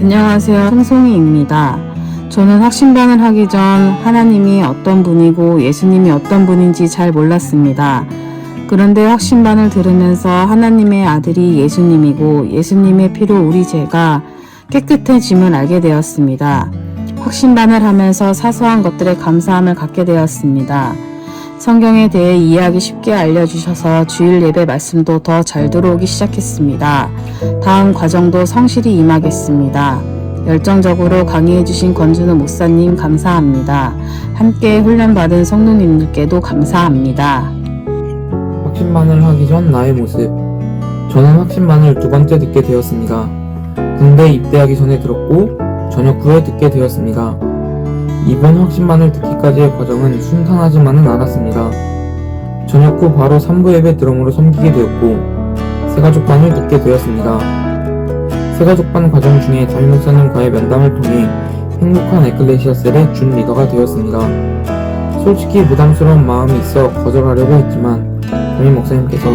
안녕하세요. 송송이입니다. 저는 확신반을 하기 전 하나님이 어떤 분이고 예수님이 어떤 분인지 잘 몰랐습니다. 그런데 확신반을 들으면서 하나님의 아들이 예수님이고 예수님의 피로 우리 죄가 깨끗해짐을 알게 되었습니다. 확신반을 하면서 사소한 것들에 감사함을 갖게 되었습니다. 성경에 대해 이해하기 쉽게 알려주셔서 주일 예배 말씀도 더 잘 들어오기 시작했습니다. 다음 과정도 성실히 임하겠습니다. 열정적으로 강의해주신 권준우 목사님 감사합니다. 함께 훈련받은 성도님들께도 감사합니다. 확신반을 하기 전 나의 모습. 저는 확신반을 두 번째 듣게 되었습니다. 군대 입대하기 전에 들었고 전역 후에 듣게 되었습니다. 이번 확신반을 듣기까지의 과정은 순탄하지만은 않았습니다. 전역 후 바로 3부 예배 드럼으로 섬기게 되었고 세가족반을 듣게 되었습니다. 세가족반 과정 중에 담임 목사님과의 면담을 통해 행복한 에클레시아셀의 준 리더가 되었습니다. 솔직히 부담스러운 마음이 있어 거절하려고 했지만 담임 목사님께서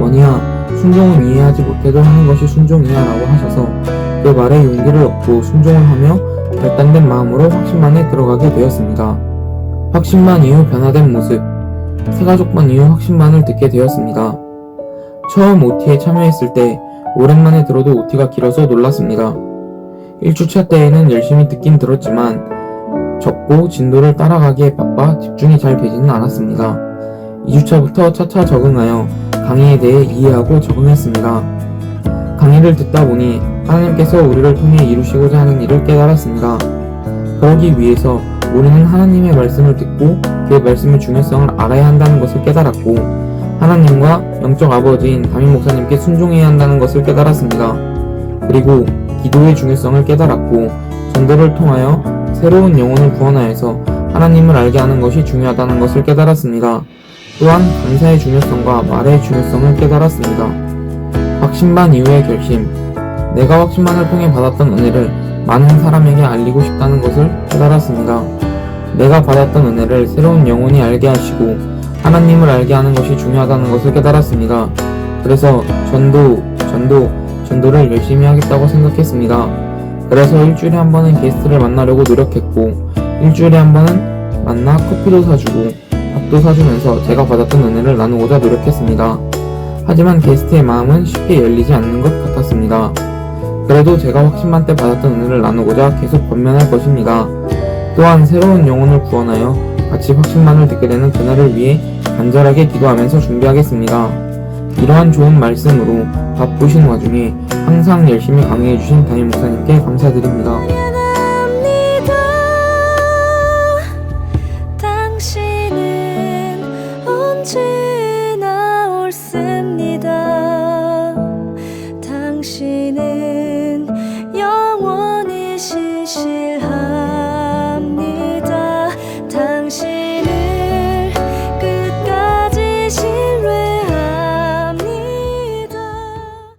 원희야 순종은 이해하지 못해도 하는 것이 순종이야 라고 하셔서 그 말에 용기를 얻고 순종을 하며 결단된 마음으로 확신만에 들어가게 되었습니다. 확신만 이후 변화된 모습 세가족반 이후 확신만을 듣게 되었습니다. 처음 OT에 참여했을 때 오랜만에 들어도 OT가 길어서 놀랐습니다. 1주차 때에는 열심히 듣긴 들었지만 적고 진도를 따라가기에 바빠 집중이 잘 되지는 않았습니다. 2주차부터 차차 적응하여 강의에 대해 이해하고 적응했습니다. 강의를 듣다 보니 하나님께서 우리를 통해 이루시고자 하는 일을 깨달았습니다. 그러기 위해서 우리는 하나님의 말씀을 듣고 그 말씀의 중요성을 알아야 한다는 것을 깨달았고 하나님과 영적 아버지인 담임 목사님께 순종해야 한다는 것을 깨달았습니다. 그리고 기도의 중요성을 깨달았고 전도를 통하여 새로운 영혼을 구원하여서 하나님을 알게 하는 것이 중요하다는 것을 깨달았습니다. 또한 감사의 중요성과 말의 중요성을 깨달았습니다. 확신반 이후의 결심. 내가 확신반을 통해 받았던 은혜를 많은 사람에게 알리고 싶다는 것을 깨달았습니다. 내가 받았던 은혜를 새로운 영혼이 알게 하시고 하나님을 알게 하는 것이 중요하다는 것을 깨달았습니다. 그래서 전도, 전도, 전도를 열심히 하겠다고 생각했습니다. 그래서 일주일에 한 번은 게스트를 만나려고 노력했고, 일주일에 한 번은 만나 커피도 사주고, 밥도 사주면서 제가 받았던 은혜를 나누고자 노력했습니다. 하지만 게스트의 마음은 쉽게 열리지 않는 것 같았습니다. 그래도 제가 확신만 때 받았던 은혜를 나누고자 계속 권면할 것입니다. 또한 새로운 영혼을 구원하여 같이 확신만을 듣게 되는 그날을 위해 간절하게 기도하면서 준비하겠습니다. 이러한 좋은 말씀으로 바쁘신 와중에 항상 열심히 강의해주신 담임 목사님께 감사드립니다. 당신은 언제